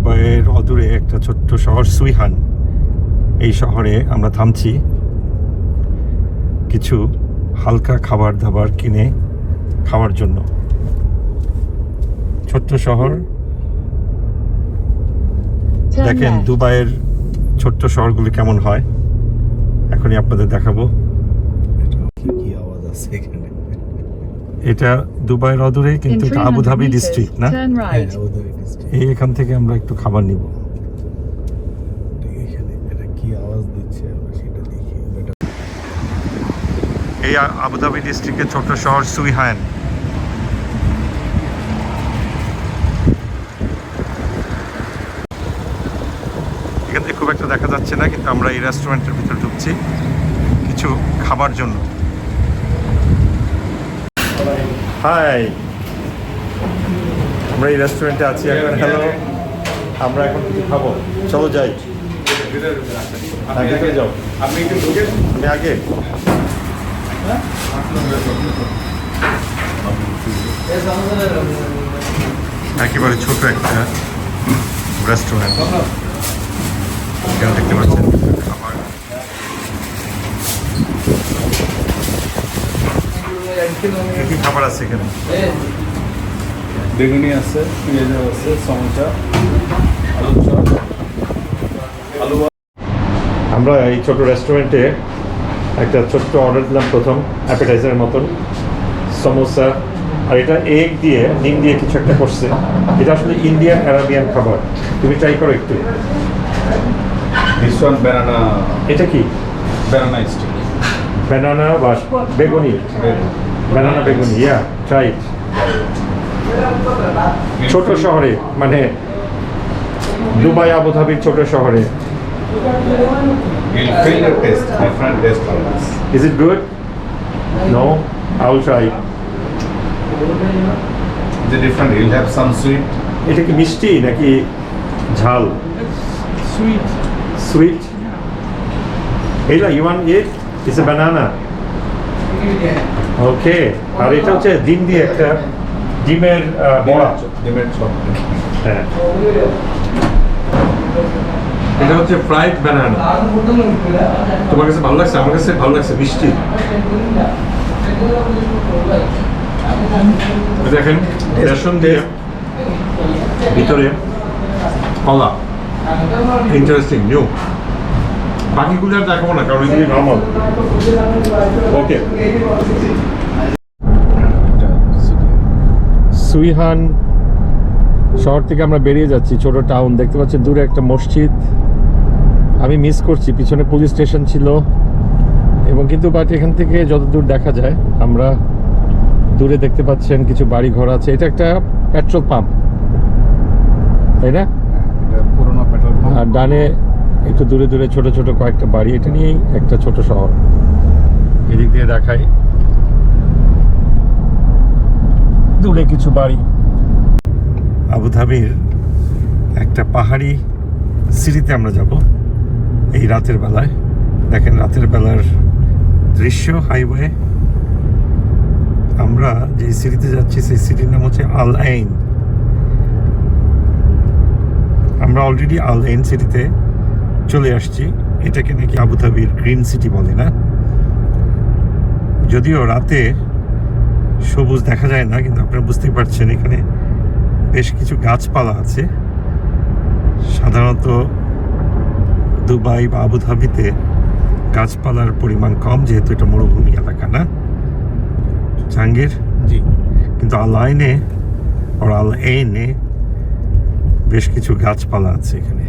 দুবাইয়ের অদূরে একটা ছোট্ট শহর সুইহান। এই শহরে আমরা থামছি। কিছু হালকা খাবার দাবার কিনে খাওয়ার জন্য। ছোট্ট শহর। দেখেন দুবাইয়ের ছোট্ট শহরগুলি কেমন হয়। এখনই আপনাদের দেখাবো। কি কি আওয়াজ আছে এখানে? এটা দুবাইয়ের অদূরে কিন্তু এটা আবুধাবি ডিস্ট্রিক্ট না? হ্যাঁ। এই এখান থেকে আমরা একটু খাবার নিব। কি আওয়াজ দিচ্ছে? আমরা সেটা দেখি। এই আবুধাবি ডিস্ট্রিক্টের ছোট্ট শহর সুইহান। এখান থেকে খুব একটা দেখা যাচ্ছে না কিন্তু আমরা এই রেস্টুরেন্টের ভিতরে ঢুকছি। কিছু খাবার জন্য। হাই আমরা এই রেস্টুরেন্টে আছি এখন হ্যালো আমরা এখন কিছু খাব? চলো যাই। আপনি আমি আগে। একেবারে ছোট একটা রেস্টুরেন্ট দেখতে পাচ্ছেন, খাবার কি খাবার আছে এখানে? বেগুনি আছে পেঁয়াজ আছে সমোসা আলু চপ আলু আমরা এই ছোট রেস্টুরেন্টে একটা ছোট্ট অর্ডার দিলাম প্রথম অ্যাপেটাইজারের মতন। সমোসা আর এটা এগ দিয়ে নিম দিয়ে কিছু একটা করছে। এটা আসলে ইন্ডিয়ান অ্যারাবিয়ান খাবার। তুমি ট্রাই করো একটু। ব্যানানা এটা কি? ব্যানানা স্টিক ব্যানানা বা বেগুনি? ব্যানানা বেগুনি ইয়া ট্রাই ছোট শহরে মানে দুবাই আবুধাবির ছোট শহরে। You'll feel the taste, different taste always. Is it good no I will try The different, you'll have some sweet, এটা কি মিষ্টি নাকি ঝাল? Sweet. Sweet Ayla you want it it's a banana okay আর এটা হচ্ছে ডিম দিয়ে একটা ডিমের বড়া। ডিমের চপ হ্যাঁ। এটা হচ্ছে ফ্রাইড বানানা তোমার কাছে ভালো লাগছে? আমার কাছে ভালো লাগছে মিষ্টি। দেখেন রেশন দিয়ে ভিতরে কলা। ইন্টারেস্টিং নিউ বাকিগুলো আর দেখাবো না কারণ এগুলি নর্মাল ওকে। সুইহান শহর থেকে আমরা বেরিয়ে যাচ্ছি ছোট টাউন দেখতে পাচ্ছি দূরে একটা মসজিদ। আমি মিস করছি পিছনে পুলিশ স্টেশন ছিল। এবং কিন্তু বাট এখান থেকে যতদূর দেখা যায় আমরা দূরে দেখতে পাচ্ছেন কিছু বাড়ি ঘর আছে। এটা একটা পেট্রোল পাম্প তাই না? পুরোনো পেট্রোল আর ডানে একটু দূরে দূরে ছোট ছোট কয়েকটা বাড়ি, এটা নিয়েই একটা ছোট শহর। এদিক দিয়ে দেখাই। দূরে কিছু বাড়ি। আবুধাবির একটা পাহাড়ি সিটিতে আমরা যাব এই রাতের বেলায়। দেখেন রাতের বেলার দৃশ্য, হাইওয়ে। আমরা যে সিটিতে যাচ্ছি, সেই সিটির নাম হচ্ছে আল আইন। আমরা অলরেডি আল আইন সিটিতে চলে আসছি। এটাকে নাকি আবুধাবির গ্রিন সিটি বলে না? যদিও রাতে সবুজ দেখা যায় না কিন্তু আপনারা বুঝতেই পারছেন এখানে বেশ কিছু গাছপালা আছে। সাধারণত দুবাই বা আবুধাবিতে গাছপালার পরিমাণ কম যেহেতু এটা মরুভূমি এলাকা না? জাহাঙ্গীর? জি। কিন্তু আল আইনে আল এইনে বেশ কিছু গাছপালা আছে এখানে।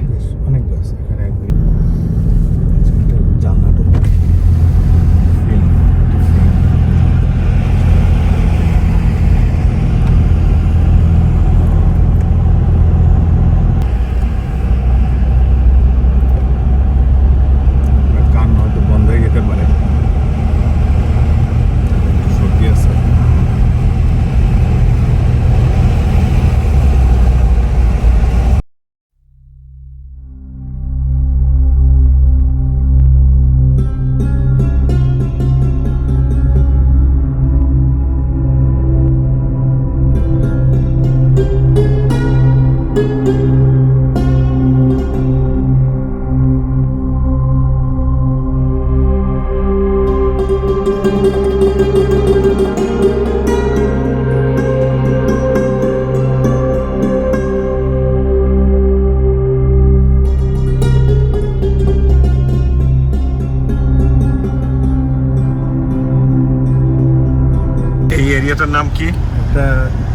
এরিয়াটার নাম কি? এটা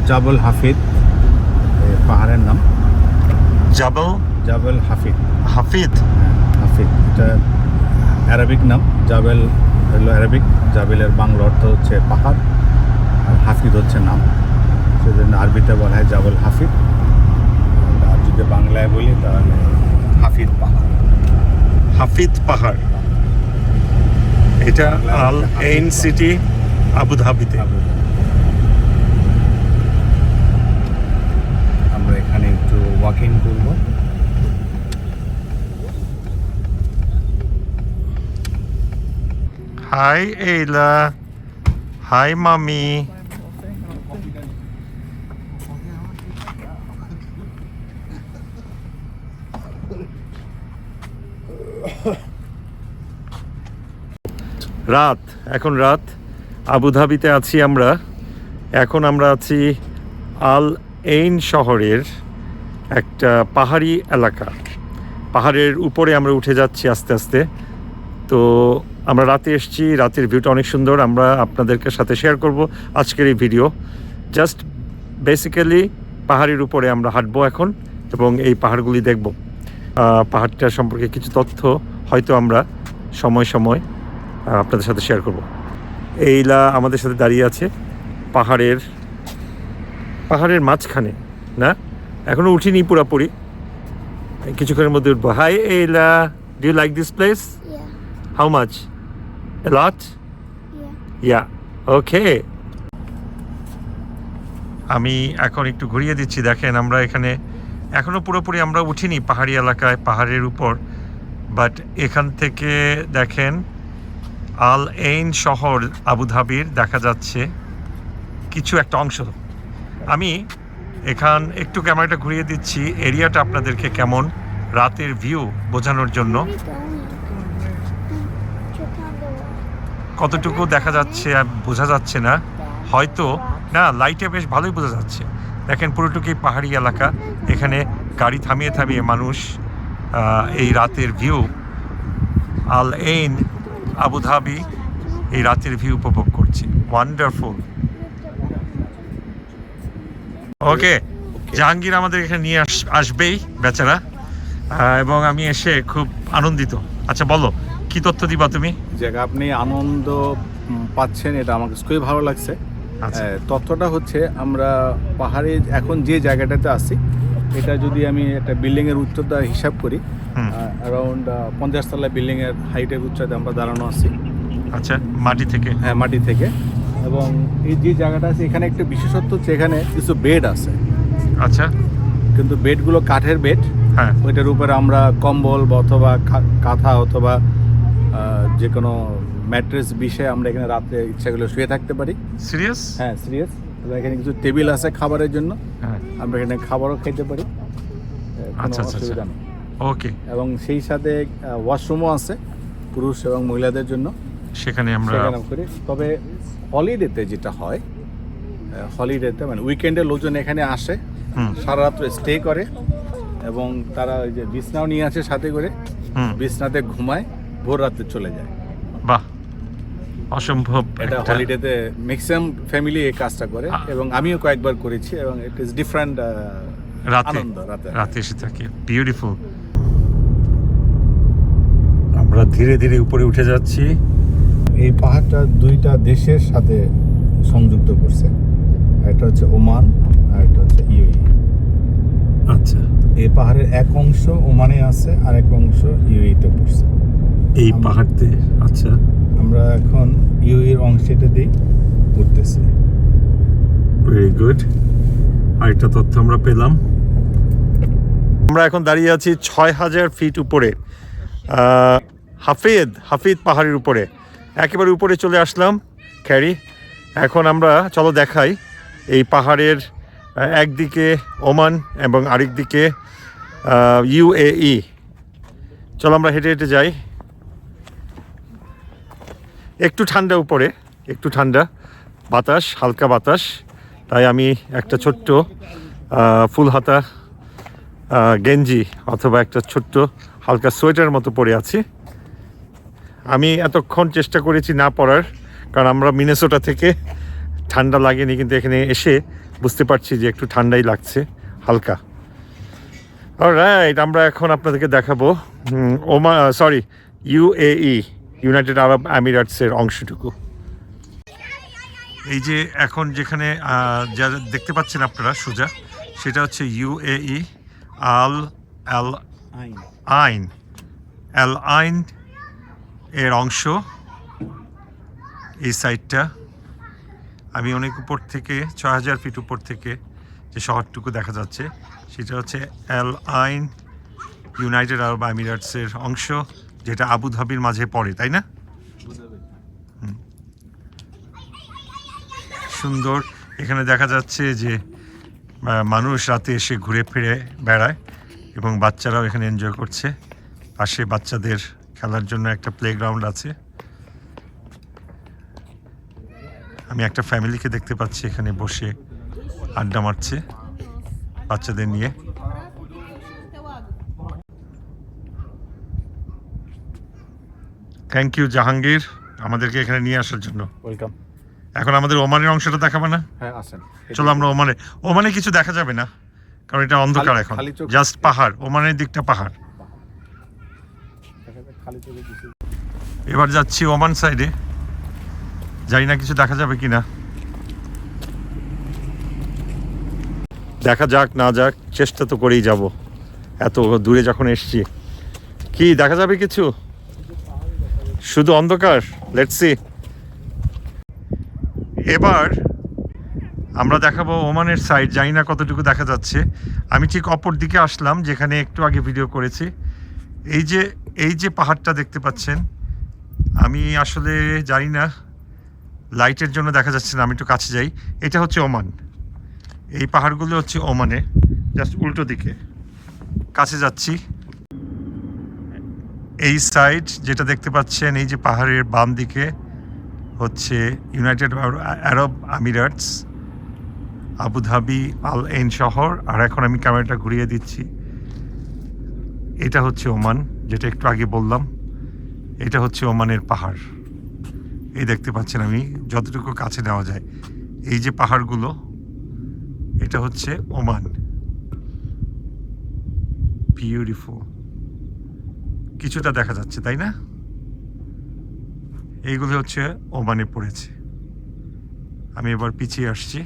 জাবল হাফিদ পাহাড়ের নাম। জাবল? জাবল হাফিদ হাফিদ হ্যাঁ, হাফিদ এটা অ্যারাবিক নাম জাবেল হলো অ্যারাবিক জাবেলের বাংলা অর্থ হচ্ছে পাহাড় আর হাফিদ হচ্ছে নাম। সেজন্য আরবিতে বলা হয় জাবল হাফিদ আর যদি বাংলায় বলি তাহলে হাফিদ পাহাড়। হাফিদ পাহাড়। এটা আল এইন সিটি আবুধাবিতে। আমরা এখানে ওয়াকিং করব হাই এইলা হাই মামি রাত এখন রাত। আবুধাবিতে আছি আমরা। এখন আমরা আছি আল এইন শহরের একটা পাহাড়ি এলাকা। পাহাড়ের উপরে আমরা উঠে যাচ্ছি আস্তে আস্তে। তো আমরা রাতে এসেছি, রাতের ভিউটা অনেক সুন্দর। আমরা আপনাদেরকে সাথে শেয়ার করব আজকের এই ভিডিও জাস্ট বেসিক্যালি পাহাড়ের উপরে আমরা হাঁটবো এখন এবং এই পাহাড়গুলি দেখব। পাহাড়টা সম্পর্কে কিছু তথ্য হয়তো আমরা সময় সময় আপনাদের সাথে শেয়ার করব। এইলা আমাদের সাথে দাঁড়িয়ে আছে পাহাড়ের পাহাড়ের মাঝখানে, না? এখনও উঠিনি পুরাপুরি। কিছুক্ষণের মধ্যে উঠবো। Hi Ayla do like this place how How much? Yeah. Okay. আমি এখন একটু ঘুরিয়ে দিচ্ছি দেখেন আমরা এখানে এখনও পুরোপুরি আমরা উঠিনি পাহাড়ি এলাকায় পাহাড়ের উপর। বাট এখান থেকে দেখেন আল এইন শহর আবুধাবির দেখা যাচ্ছে। কিছু একটা অংশ। আমি এখান একটু ক্যামেরাটা ঘুরিয়ে দিচ্ছি। এরিয়াটা আপনাদেরকে কেমন? রাতের ভিউ বোঝানোর জন্য. কতটুকু দেখা যাচ্ছে আর বোঝা যাচ্ছে না। হয়তো, না লাইটে বেশ ভালোই বোঝা যাচ্ছে। দেখেন, পুরোটুকুই পাহাড়ি এলাকা। এখানে গাড়ি থামিয়ে থামিয়ে মানুষ এই রাতের ভিউ আল এইন আবুধাবি, এই রাতের ভিউ উপভোগ করছে। ওয়ান্ডারফুল ওকে জাহাঙ্গীর আমাদের এখানে নিয়ে আস আসবেই বেচারা। এবং আমি এসে খুব আনন্দিত। আচ্ছা বলো কি তথ্য দিবা তুমি? যে আপনি আনন্দ পাচ্ছেন এটা আমাকে খুবই ভালো লাগছে। আচ্ছা। তথ্যটা হচ্ছে আমরা পাহাড়ে এখন যে জায়গাটাতে আছি এটা যদি আমি একটা বিল্ডিং এর উচ্চতা হিসাব করি। অ্যারাউন্ড পঞ্চাশ তলা বিল্ডিং এর হাইটের উচ্চতাতে আমরা দাঁড়ানো আছি। আচ্ছা মাটি থেকে? হ্যাঁ মাটি থেকে। এবং এই যে জায়গাটা আছে এখানে একটা বিশেষত্ব হচ্ছে এখানে কিছু বেড আছে। আচ্ছা। কিন্তু বেডগুলো কাঠের বেড হ্যাঁ। ওইটার উপরে আমরা কম্বল বা অথবা কাঁথা অথবা যে কোনো ম্যাট্রেস বিষয়ে আমরা এখানে রাত্রে ইচ্ছা করলে শুয়ে থাকতে পারি। সিরিয়াস হ্যাঁ সিরিয়াস এখানে কিছু টেবিল আছে খাবারের জন্য। হ্যাঁ। আমরা এখানে খাবারও খেতে পারি। আচ্ছা, আচ্ছা, অসুবিধা আচ্ছা। নেই। ওকে এবং সেই সাথে ওয়াশরুমও আছে পুরুষ এবং মহিলাদের জন্য। সেখানে আমরা করি। তবে হলিডেতে যেটা হয় হলিডেতে মানে উইকেন্ডে লোকজন এখানে আসে হুম। সারা রাত্র স্টে করে এবং তারা ওই যে বিছনাও নিয়ে আসে সাথে করে হুম। বিছনাতে ঘুমায় ভোর রাতে চলে যায়। বাহ অসম্ভব এটা হলিডেতে ম্যাক্সিমাম ফ্যামিলি এই কাজটা করে এবং আমিও কয়েকবার করেছি এবং ইট ইজ ডিফারেন্ট রাতে রাতে। এসে থাকি। বিউটিফুল আমরা ধীরে ধীরে উপরে উঠে যাচ্ছি। এই পাহাড়টা দুইটা দেশের সাথে সংযুক্ত করছে। একটা হচ্ছে ওমান আর একটা হচ্ছে ইউই আচ্ছা। এই পাহাড়ের এক অংশ ওমানে আছে আর এক অংশ ইউইতে পড়ছে। এই পাহাড়তে আচ্ছা। আমরা এখন ইউইর অংশটাতেই উঠতেছি। ভেরি গুড আরেকটা তথ্য আমরা পেলাম। আমরা এখন দাঁড়িয়ে আছি ছয় হাজার ফিট উপরে। হাফিদ হাফিদ পাহাড়ের উপরে। একেবারে উপরে চলে আসলাম ক্যারি এখন আমরা, চলো দেখাই এই পাহাড়ের একদিকে ওমান এবং আরেক দিকে ইউএই চলো আমরা হেঁটে হেঁটে যাই। একটু ঠান্ডা উপরে, একটু ঠান্ডা বাতাস, হালকা বাতাস। তাই আমি একটা ছোট্ট ফুল হাতা গেঞ্জি অথবা একটা ছোট্ট, হালকা সোয়েটার মতো পরে আছি। আমি এতক্ষণ চেষ্টা করেছি না পড়ার কারণ আমরা মিনেসোটা থেকে ঠান্ডা লাগেনি কিন্তু এখানে এসে বুঝতে পারছি যে একটু ঠান্ডাই লাগছে হালকা। রাইট আমরা এখন আপনাদেরকে দেখাবো ওমা সরি ইউএই ইউনাইটেড আরব আমিরাটসের অংশটুকু। এই যে এখন যেখানে যা দেখতে পাচ্ছেন আপনারা সোজা সেটা হচ্ছে ইউএই আল আল আইন। আল আইন এর অংশ, এই সাইডটা। আমি অনেক উপর থেকে ছ হাজার ফিট উপর থেকে যে শহরটুকু দেখা যাচ্ছে, সেটা হচ্ছে এল আইন ইউনাইটেড আরব আমিরাটসের অংশ, যেটা আবুধাবির মাঝে পড়ে, তাই না? সুন্দর। এখানে দেখা যাচ্ছে যে মানুষ রাতে এসে ঘুরে ফিরে বেড়ায় এবং বাচ্চারাও এখানে এনজয় করছে। পাশে বাচ্চাদের খেলার জন্য একটা প্লেগ্রাউন্ড আছে। আমি একটা ফ্যামিলিকে দেখতে পাচ্ছি এখানে বসে আড্ডা মারছে বাচ্চাদের নিয়ে। থ্যাংক ইউ জাহাঙ্গীর আমাদেরকে এখানে নিয়ে আসার জন্য। ওয়েলকাম এখন আমাদের ওমানের অংশটা দেখাবে না? হ্যাঁ আসেন। চলো আমরা ওমানে ওমানে কিছু দেখা যাবে না কারণ এটা অন্ধকার এখন। জাস্ট পাহাড় ওমানের দিকটা পাহাড়। খালি কিছু। এবার যাচ্ছি ওমান সাইডে জানি না কিছু দেখা যাবে কিনা। দেখা যাক, না যাক, চেষ্টা তো করেই যাব। এত দূরে যখন এসছি। কি, দেখা যাবে কিছু? শুধু অন্ধকার? লেটসি এবার আমরা দেখাবো ওমানের সাইড জানি না কতটুকু দেখা যাচ্ছে। আমি ঠিক অপর দিকে আসলাম, যেখানে একটু আগে ভিডিও করেছি। এই যে এই যে পাহাড়টা দেখতে পাচ্ছেন, আমি আসলে জানি না, লাইটের জন্য দেখা যাচ্ছে না, আমি একটু কাছে যাই। এটা হচ্ছে ওমান। এই পাহাড়গুলো হচ্ছে ওমানে, জাস্ট উল্টো দিকে। কাছে যাচ্ছি। এই সাইড যেটা দেখতে পাচ্ছেন, এই যে পাহাড়ের বাম দিকে হচ্ছে United Arab Emirates, Abu Dhabi Al Ain শহর, আর এখন আমি ক্যামেরাটা ঘুরিয়ে দিচ্ছি। এটা হচ্ছে ওমান, যেটা একটু আগে বললাম। এটা হচ্ছে ওমানের পাহাড়। এই দেখতে পাচ্ছেন আমি, যতটুকু কাছে নেওয়া যায়। এই যে পাহাড়গুলো, এটা হচ্ছে ওমান। বিউটিফুল কিছুটা দেখা যাচ্ছে, তাই না? এইগুলো হচ্ছে ওমানে পড়েছে। আমি এবার পিছিয়ে আসছি।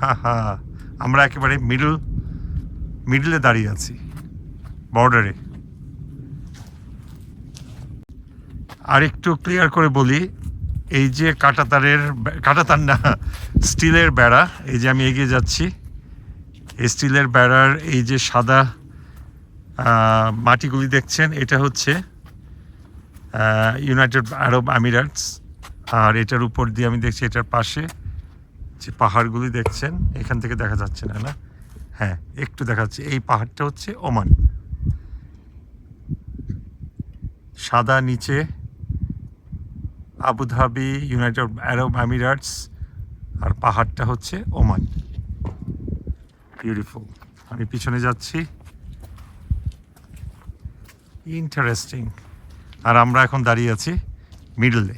হা হা। আমরা একেবারে মিডল মিডলে দাঁড়িয়ে আছি বর্ডারে আর একটু ক্লিয়ার করে বলি, এই যে কাটাতারের কাটাতার না, স্টিলের বেড়া, এই যে আমি এগিয়ে যাচ্ছি, এই স্টিলের বেড়ার এই যে সাদা মাটিগুলি দেখছেন, এটা হচ্ছে ইউনাইটেড আরব আমিরাটস আর এটার উপর দিয়ে আমি দেখছি, এটার পাশে যে পাহাড়গুলি দেখছেন, এখান থেকে দেখা যাচ্ছে না না? হ্যাঁ একটু দেখা যাচ্ছে এই পাহাড়টা হচ্ছে ওমান। সাদা নিচে Abu Dhabi, United Arab Emirates আর পাহাড়টা হচ্ছে ওমান। বিউটিফুল আমি পিছনে যাচ্ছি। ইন্টারেস্টিং আর আমরা এখন দাঁড়িয়ে আছি মিডলে